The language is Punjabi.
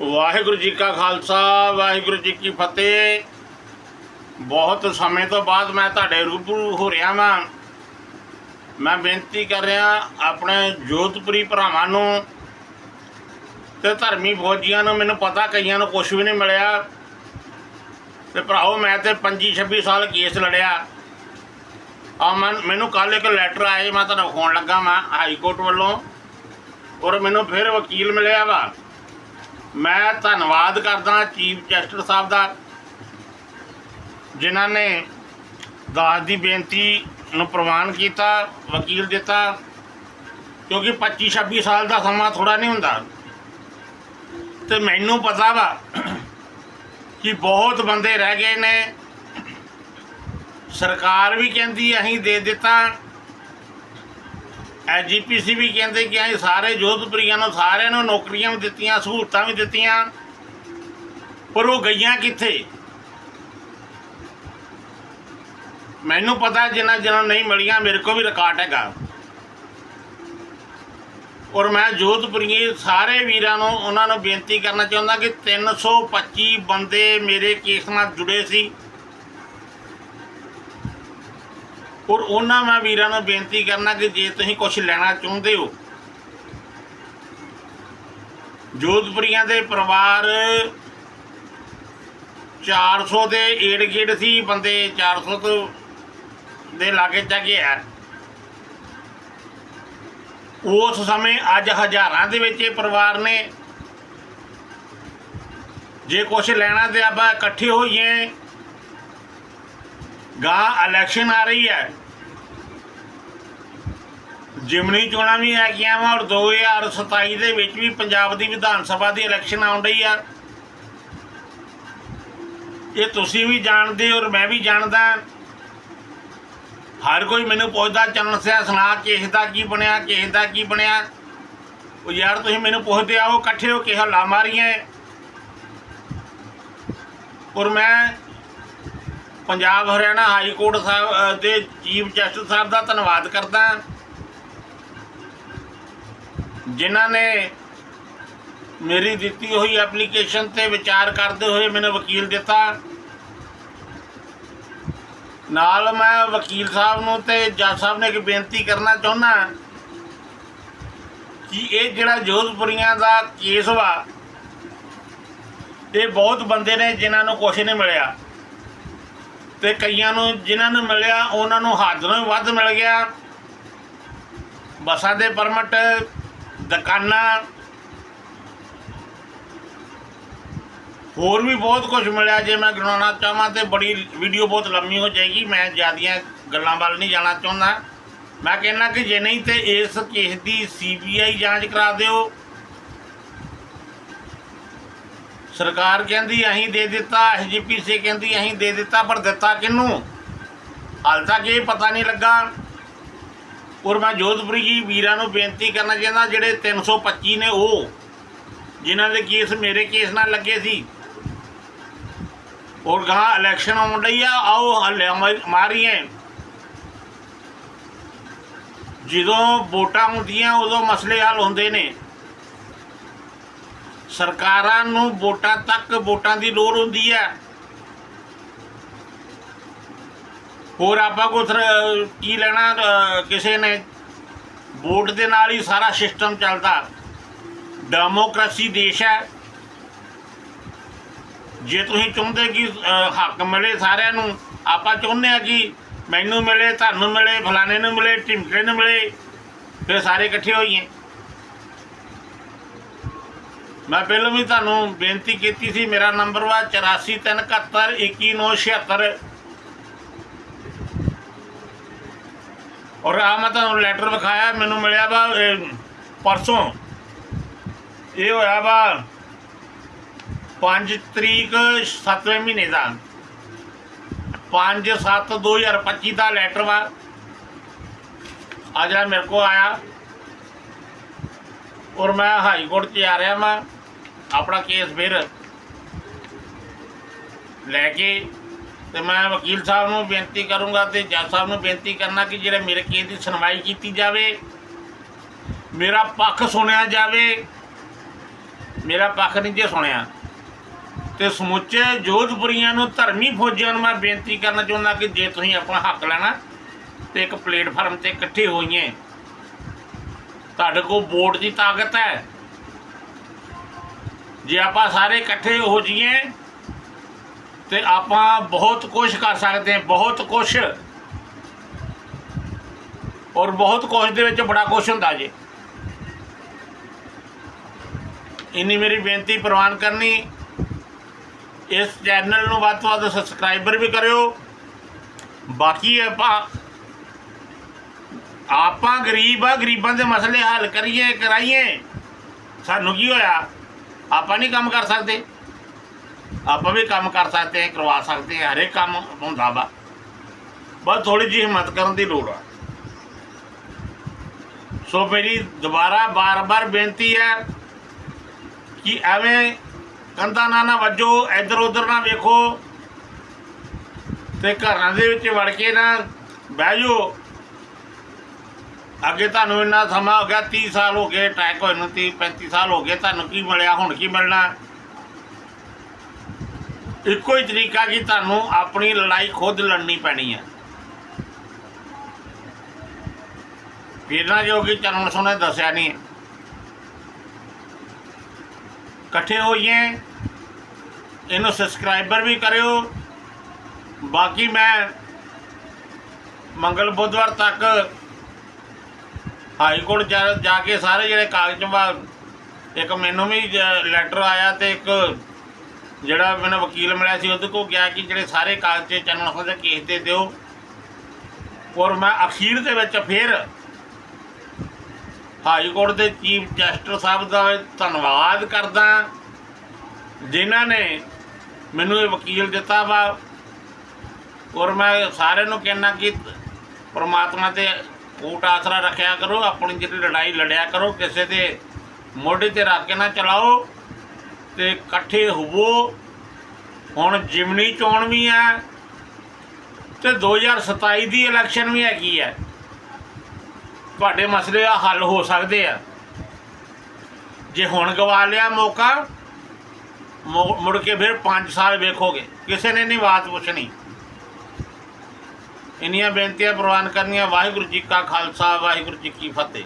ਵਾਹਿਗੁਰੂ ਜੀ ਕਾ ਖਾਲਸਾ, ਵਾਹਿਗੁਰੂ ਜੀ ਕੀ ਫਤਿਹ। ਬਹੁਤ ਸਮੇਂ ਤੋਂ ਬਾਅਦ ਮੈਂ ਤੁਹਾਡੇ ਰੂਬਰੂ ਹੋ ਰਿਹਾ ਵਾਂ। ਮੈਂ ਬੇਨਤੀ ਕਰ ਰਿਹਾ ਆਪਣੇ ਜੋਧਪੁਰੀ ਭਰਾਵਾਂ ਨੂੰ ਤੇ ਧਰਮੀ ਫੌਜੀਆਂ ਨੂੰ, ਮੈਨੂੰ ਪਤਾ ਕਈਆਂ ਨੂੰ ਕੁਝ ਵੀ ਨਹੀਂ ਮਿਲਿਆ। ਤੇ ਭਰਾਓ, ਮੈਂ ਤੇ 25 26 ਸਾਲ ਕੇਸ ਲੜਿਆ। ਆ ਮੈਂ ਮੈਨੂੰ ਕੱਲ ਇੱਕ ਲੈਟਰ ਆਏ, ਮੈਂ ਤੁਹਾਨੂੰ ਵਿਖਾਉਣ ਲੱਗਾ ਮੈਂ ਹਾਈ ਕੋਰਟ ਵੱਲੋਂ। ਔਰ ਮੈਨੂੰ ਫਿਰ ਵਕੀਲ ਮਿਲਿਆ ਵਾ। ਮੈਂ ਧੰਨਵਾਦ ਕਰਦਾ ਚੀਫ ਜਸਟਿਸ ਸਾਹਿਬ ਦਾ, ਜਿਨ੍ਹਾਂ ਨੇ ਦਾਸ ਦੀ ਬੇਨਤੀ ਨੂੰ ਪ੍ਰਵਾਨ ਕੀਤਾ, ਵਕੀਲ ਦਿੱਤਾ, ਕਿਉਂਕਿ 25 26 ਸਾਲ ਦਾ ਸਮਾਂ ਥੋੜਾ ਨਹੀਂ ਹੁੰਦਾ। ਤੇ ਮੈਨੂੰ ਪਤਾ ਵਾ ਕਿ ਬਹੁਤ ਬੰਦੇ ਰਹਿ ਗਏ ਨੇ। ਸਰਕਾਰ ਵੀ ਕਹਿੰਦੀ ਅਸੀਂ ਦੇ ਦਿੱਤਾ। ਐਜੀਪੀਸੀ ਵੀ ਕਹਿੰਦੇ ਕਿ ਅਸੀਂ ਸਾਰੇ ਜੋਧਪੁਰੀਆਂ ਨੂੰ, ਸਾਰਿਆਂ ਨੂੰ ਨੌਕਰੀਆਂ ਵੀ ਦਿੱਤੀਆਂ, ਸਹੂਲਤਾਂ ਵੀ ਦਿੱਤੀਆਂ। ਪਰ ਉਹ ਗਈਆਂ ਕਿੱਥੇ? ਮੈਨੂੰ ਪਤਾ ਜਿਨ੍ਹਾਂ ਜਿਨ੍ਹਾਂ ਨਹੀਂ ਮਿਲੀਆਂ, ਮੇਰੇ ਕੋਲ ਵੀ ਰਿਕਾਰਡ ਹੈਗਾ। ਔਰ ਮੈਂ ਜੋਧਪੁਰੀ ਸਾਰੇ ਵੀਰਾਂ ਨੂੰ, ਉਹਨਾਂ ਨੂੰ ਬੇਨਤੀ ਕਰਨਾ ਚਾਹੁੰਦਾ ਕਿ 325 ਬੰਦੇ ਮੇਰੇ ਕੇਸ ਨਾਲ ਜੁੜੇ ਸੀ। ਔਰ ਉਹਨਾਂ ਮੈਂ ਵੀਰਾਂ ਨੂੰ ਬੇਨਤੀ ਕਰਨਾ ਕਿ ਜੇ ਤੁਸੀਂ ਕੁਝ ਲੈਣਾ ਚਾਹੁੰਦੇ ਹੋ, ਜੋਧਪੁਰੀਆਂ ਦੇ ਪਰਿਵਾਰ 400 ਦੇ ਏੜ ਗੇੜ ਸੀ, ਬੰਦੇ 400 ਤੋਂ ਦੇ ਲਾਗੇ ਚੱਗੇ ਆ। ਉਸ ਸਮੇਂ ਅੱਜ ਹਜ਼ਾਰਾਂ ਦੇ ਵਿੱਚ ਇਹ ਪਰਿਵਾਰ ਨੇ। ਜੇ ਕੁਝ ਲੈਣਾ ਤੇ ਆਪਾਂ ਇਕੱਠੇ ਹੋਈਏ ਗਾਂ ਇਲੈਕਸ਼ਨ ਆ ਰਹੀ ਹੈ। ਜਿਮਨੀ ਚੋਣਾਂ ਵੀ ਹੈਗੀਆਂ ਵਾ ਔਰ 2027 ਦੇ ਵਿੱਚ ਵੀ ਪੰਜਾਬ ਦੀ ਵਿਧਾਨ ਸਭਾ ਦੀ ਇਲੈਕਸ਼ਨ ਆਉਣ ਰਹੀ ਆ। ਇਹ ਤੁਸੀਂ ਵੀ ਜਾਣਦੇ ਔਰ ਮੈਂ ਵੀ ਜਾਣਦਾ। ਹਰ ਕੋਈ ਮੈਨੂੰ ਪੁੱਛਦਾ, ਚੰਨ ਸਿਆ ਸੁਣਾ, ਕਿਸ ਦਾ ਕੀ ਬਣਿਆ, ਕਿਸ ਦਾ ਕੀ ਬਣਿਆ? ਉਹ ਯਾਰ ਤੁਸੀਂ ਮੈਨੂੰ ਪੁੱਛਦੇ ਆਓ, ਇਕੱਠੇ ਹੋ ਕੇ ਹੱਲਾ ਮਾਰੀਏ। ਔਰ ਮੈਂ ਪੰਜਾਬ ਹਰਿਆਣਾ ਹਾਈ ਕੋਰਟ ਸਾਹਿਬ ਦੇ ਚੀਫ ਜਸਟਿਸ ਸਾਹਿਬ ਦਾ ਧੰਨਵਾਦ ਕਰਦਾ। ਜਿਨ੍ਹਾਂ ਨੇ ਮੇਰੀ ਦਿੱਤੀ ਹੋਈ ਐਪਲੀਕੇਸ਼ਨ ਤੇ ਵਿਚਾਰ ਕਰਦੇ ਹੋਏ ਮੈਨੂੰ ਵਕੀਲ ਦਿੱਤਾ। ਨਾਲ ਮੈਂ ਵਕੀਲ ਸਾਹਿਬ ਨੂੰ ਤੇ ਜੱਜ ਸਾਹਿਬ ਨੇ ਇੱਕ ਬੇਨਤੀ ਕਰਨਾ ਚਾਹੁੰਦਾ ਕਿ ਇਹ ਜਿਹੜਾ ਜੋਧਪੁਰੀਆਂ ਦਾ ਕੇਸ ਵਾ, ਇਹ ਬਹੁਤ ਬੰਦੇ ਨੇ ਜਿਨ੍ਹਾਂ ਨੂੰ ਕੁਛ ਨਹੀਂ ਮਿਲਿਆ। ਤੇ ਕਈਆਂ ਨੂੰ ਜਿਨ੍ਹਾਂ ਨੂੰ ਮਿਲਿਆ, ਉਹਨਾਂ ਨੂੰ ਹੱਦ ਨਾਲੋਂ ਵੱਧ ਮਿਲ ਗਿਆ। ਬੱਸਾਂ ਦੇ ਪਰਮਿਟ ਦੁਕਾਨਾਂ। ਹੋਰ ਵੀ ਬਹੁਤ ਕੁਝ ਮਿਲਿਆ। ਜੇ ਮੈਂ ਗਿਣਾਉਣਾ ਚਾਹਾਂ ਤੇ ਬੜੀ ਵੀਡੀਓ ਬਹੁਤ ਲੰਮੀ ਹੋ ਜਾਏਗੀ। ਮੈਂ ਜ਼ਿਆਦੀਆਂ ਗੱਲਾਂ ਵੱਲ ਨਹੀਂ ਜਾਣਾ ਚਾਹੁੰਦਾ। ਮੈਂ ਕਹਿੰਦਾ ਕਿ ਜੇ ਨਹੀਂ ਤੇ ਇਸ ਕੇਸ ਦੀ ਸੀਬੀਆਈ ਜਾਂਚ ਕਰਾ ਦਿਓ। ਸਰਕਾਰ ਕਹਿੰਦੀ ਅਸੀਂ ਦੇ ਦਿੱਤਾ ਐਸਜੀਪੀਸੀ ਕਹਿੰਦੀ ਅਸੀਂ ਦੇ ਦਿੱਤਾ, ਪਰ ਦਿੱਤਾ ਕਿਹਨੂੰ? ਹਾਲ ਤੱਕ ਇਹ ਪਤਾ ਨਹੀਂ ਲੱਗਾ। ਔਰ ਮੈਂ ਜੋਧਪੁਰੀ ਜੀ ਵੀਰਾਂ ਨੂੰ ਬੇਨਤੀ ਕਰਨਾ ਚਾਹੁੰਦਾ, ਜਿਹੜੇ 325 ਨੇ ਉਹ, ਜਿਨ੍ਹਾਂ ਦੇ ਕੇਸ ਮੇਰੇ ਕੇਸ ਨਾਲ ਲੱਗੇ ਸੀ। ਔਰ ਗਾਂ ਇਲੈਕਸ਼ਨ ਆਉਣ ਲਈ ਆ, ਆਓ ਹੱਲੇ ਮਾਰੀਏ। ਜਦੋਂ ਵੋਟਾਂ ਹੁੰਦੀਆਂ, ਉਦੋਂ ਮਸਲੇ ਹੱਲ ਹੁੰਦੇ ਨੇ। ਸਰਕਾਰਾਂ ਨੂੰ ਵੋਟਾਂ ਤੱਕ ਵੋਟਾਂ ਦੀ ਲੋੜ ਹੁੰਦੀ ਹੈ। ਹੋਰ ਆਪਾਂ ਕੋ ਕੀ ਲੈਣਾ ਅ, ਕਿਸੇ ਨੇ? ਵੋਟ ਦੇ ਨਾਲ ਹੀ ਸਾਰਾ ਸਿਸਟਮ ਚੱਲਦਾ। ਡੈਮੋਕ੍ਰੇਸੀ ਦੇਸ਼ ਹੈ। ਜੇ ਤੁਸੀਂ ਚਾਹੁੰਦੇ ਕਿ ਅ, ਹੱਕ ਮਿਲੇ ਸਾਰਿਆਂ ਨੂੰ ਆਪਾਂ ਚਾਹੁੰਦੇ ਆ ਕਿ ਮੈਨੂੰ ਮਿਲੇ ਤੁਹਾਨੂੰ ਮਿਲੇ ਫਲਾਣੇ ਨੂੰ ਮਿਲੇ ਢਿਮਕੇ ਨੂੰ ਮਿਲੇ ਫਿਰ ਸਾਰੇ ਇਕੱਠੇ ਹੋਈਏ। ਮੈਂ ਪਹਿਲਾਂ ਵੀ ਤੁਹਾਨੂੰ ਬੇਨਤੀ ਕੀਤੀ ਸੀ ਮੇਰਾ ਨੰਬਰ ਵਾ 8437711976 ਔਰ ਆ ਮੈਂ ਤੁਹਾਨੂੰ ਲੈਟਰ ਵਿਖਾਇਆ ਮੈਨੂੰ ਮਿਲਿਆ ਵਾ ਇਹ, ਪਰਸੋਂ। ਇਹ ਹੋਇਆ ਵਾ 5 ਤਰੀਕ 7ਵੇਂ ਮਹੀਨੇ ਦਾ। 5 7 2025 ਦਾ ਲੈਟਰ ਵਾ। ਆ ਜਿਹੜਾ ਮੇਰੇ ਕੋ ਆਇਆ। ਔਰ ਮੈਂ ਹਾਈ ਕੋਰਟ 'ਚ ਆ ਰਿਹਾ ਵਾਂ ਆਪਣਾ ਕੇਸ ਫਿਰ ਲੈ ਕੇ ਤੇ ਮੈਂ ਵਕੀਲ ਸਾਹਿਬ ਨੂੰ ਬੇਨਤੀ ਕਰੂੰਗਾ ਤੇ ਜੱਜ ਸਾਹਿਬ ਨੂੰ ਬੇਨਤੀ ਕਰਨਾ ਕਿ ਜਿਹੜੇ ਮੇਰੇ ਕੇਸ ਦੀ ਸੁਣਵਾਈ ਕੀਤੀ ਜਾਵੇ, ਮੇਰਾ ਪੱਖ ਸੁਣਿਆ ਜਾਵੇ, ਮੇਰਾ ਪੱਖ ਨਹੀਂ ਜੇ ਸੁਣਿਆ। ਤੇ ਸਮੁੱਚੇ ਜੋਧਪੁਰੀਆਂ ਨੂੰ ਧਰਮੀ ਫੌਜੀਆਂ ਨੂੰ ਮੈਂ ਬੇਨਤੀ ਕਰਨਾ ਚਾਹੁੰਦਾ ਕਿ ਜੇ ਤੁਸੀਂ ਆਪਣਾ ਹੱਕ ਲੈਣਾ ਤੇ ਇੱਕ ਪਲੇਟਫਾਰਮ ਤੇ ਇਕੱਠੇ ਹੋਈਏ। ਤੁਹਾਡੇ ਕੋਲ ਵੋਟ ਦੀ ਤਾਕਤ ਹੈ। ਜੇ ਆਪਾਂ ਸਾਰੇ ਇਕੱਠੇ ਹੋ ਜਾਈਏ ਤੇ ਆਪਾਂ ਬਹੁਤ ਕੁਝ ਕਰ ਸਕਦੇ ਹਾਂ, ਬਹੁਤ ਕੁਝ ਔਰ ਬਹੁਤ ਕੁਝ ਦੇ ਵਿੱਚ ਬੜਾ ਕੁਝ ਹੁੰਦਾ ਜੇ। ਇੰਨੀ ਮੇਰੀ ਬੇਨਤੀ ਪ੍ਰਵਾਨ ਕਰਨੀ, ਇਸ ਚੈਨਲ ਨੂੰ ਵੱਧ ਤੋਂ ਵੱਧ ਸਬਸਕ੍ਰਾਈਬਰ ਵੀ ਕਰਿਓ। ਬਾਕੀ ਆਪਾਂ ਆਪਾਂ ਗਰੀਬ ਆ, ਗਰੀਬਾਂ ਦੇ ਮਸਲੇ ਹੱਲ ਕਰੀਏ, ਕਰਾਈਏ। ਸਾਨੂੰ ਕੀ ਹੋਇਆ? ਆਪਾਂ ਨਹੀਂ ਕੰਮ ਕਰ ਸਕਦੇ। ਆਪਾਂ ਵੀ ਕੰਮ ਕਰ ਸਕਦੇ ਹਾਂ, ਕਰਵਾ ਸਕਦੇ ਹਾਂ, ਹਰੇਕ ਕੰਮ ਹੁੰਦਾ ਵਾ। ਬਸ ਥੋੜੀ ਜਿਹੀ ਹਿੰਮਤ ਕਰਨ ਦੀ ਲੋੜ ਆ। ਸੋ ਮੇਰੀ ਦੁਬਾਰਾ ਬਾਰ-ਬਾਰ ਬੇਨਤੀ ਹੈ ਕਿ ਐਵੇਂ ਕੰਧਾਂ ਨਾ ਨਾ ਵੱਜੋ ਇੱਧਰ ਉੱਧਰ ਨਾ ਵੇਖੋ ਤੇ ਘਰਾਂ ਦੇ ਵਿੱਚ ਵੜ ਕੇ ਨਾ ਬਹਿ ਜਾਓ। ਅੱਗੇ ਤੁਹਾਨੂੰ ਇੰਨਾ ਸਮਾਂ ਹੋ ਗਿਆ 30 ਸਾਲ ਹੋ ਗਏ, ਅਟੈਕ ਹੋਏ ਨੂੰ 30 35 ਸਾਲ ਹੋ ਗਏ, ਤੁਹਾਨੂੰ ਕੀ ਮਿਲਿਆ, ਹੁਣ ਕੀ ਮਿਲਣਾ? ਇੱਕੋ ਹੀ ਤਰੀਕਾ ਕਿ ਤੁਹਾਨੂੰ ਆਪਣੀ ਲੜਾਈ ਖੁਦ ਲੜਨੀ ਪੈਣੀ ਹੈ। ਫਿਰ ਜੋ ਕਿ ਚਰਨ ਸੁਣੇ ਦੱਸਿਆ ਨਹੀਂ। ਇਕੱਠੇ ਹੋਈਏ, ਇਹਨੂੰ ਸਬਸਕ੍ਰਾਈਬਰ ਵੀ ਕਰਿਓ। ਬਾਕੀ ਮੈਂ ਮੰਗਲ ਬੁੱਧਵਾਰ ਤੱਕ ਹਾਈ ਕੋਰਟ ਜਾ ਜਾ ਕੇ ਸਾਰੇ ਜਿਹੜੇ ਕਾਗਜ਼ ਇੱਕ ਮੈਨੂੰ ਵੀ ਲੈਟਰ ਆਇਆ ਤੇ ਇੱਕ ਜਿਹੜਾ ਮੈਨੂੰ ਵਕੀਲ ਮਿਲਿਆ ਸੀ ਉਹਦੇ ਕੋਲ ਗਿਆ ਕਿ ਜਿਹੜੇ ਸਾਰੇ ਕਾਗਜ਼ ਚੰਨਣ ਦੇ ਕੇਸ 'ਤੇ ਦਿਓ। ਔਰ ਮੈਂ ਅਖੀਰ ਦੇ ਵਿੱਚ ਫਿਰ ਹਾਈ ਕੋਰਟ ਦੇ ਚੀਫ ਜਸਟਿਸ ਸਾਹਿਬ ਦਾ ਧੰਨਵਾਦ ਕਰਦਾ, ਜਿਨ੍ਹਾਂ ਨੇ ਮੈਨੂੰ ਇਹ ਵਕੀਲ ਦਿੱਤਾ ਵਾ। ਔਰ ਮੈਂ ਸਾਰਿਆਂ ਨੂੰ ਕਹਿਣਾ ਕਿ ਪਰਮਾਤਮਾ ਤੇ ਕੋਟ ਆਸਰਾ ਰੱਖਿਆ ਕਰੋ, ਆਪਣੀ ਜਿਹੜੀ ਲੜਾਈ ਲੜਿਆ ਕਰੋ, ਕਿਸੇ ਦੇ ਮੋਢੇ ਤੇ ਰੱਖ ਕੇ ਨਾ ਚਲਾਓ। ਤੇ ਇਕੱਠੇ ਹੋਵੋ। ਹੁਣ ਜਿਮਨੀ ਚੋਣ ਵੀ ਹੈ ਤੇ 2027 ਦੀ ਇਲੈਕਸ਼ਨ ਵੀ ਹੈਗੀ ਹੈ। ਤੁਹਾਡੇ ਮਸਲੇ ਆ ਹੱਲ ਹੋ ਸਕਦੇ ਆ। ਜੇ ਹੁਣ ਗਵਾ ਲਿਆ ਮੌਕਾ ਮੁੜ ਕੇ ਫਿਰ 5 ਸਾਲ ਵੇਖੋਗੇ। ਕਿਸੇ ਨੇ ਨਹੀਂ ਬਾਤ ਪੁੱਛਣੀ। ਇੰਨੀਆਂ ਬੇਨਤੀਆਂ ਪ੍ਰਵਾਨ ਕਰਨੀਆਂ। ਵਾਹਿਗੁਰੂ ਜੀ ਕਾ ਖਾਲਸਾ, ਵਾਹਿਗੁਰੂ ਜੀ ਕੀ ਫਤਿਹ।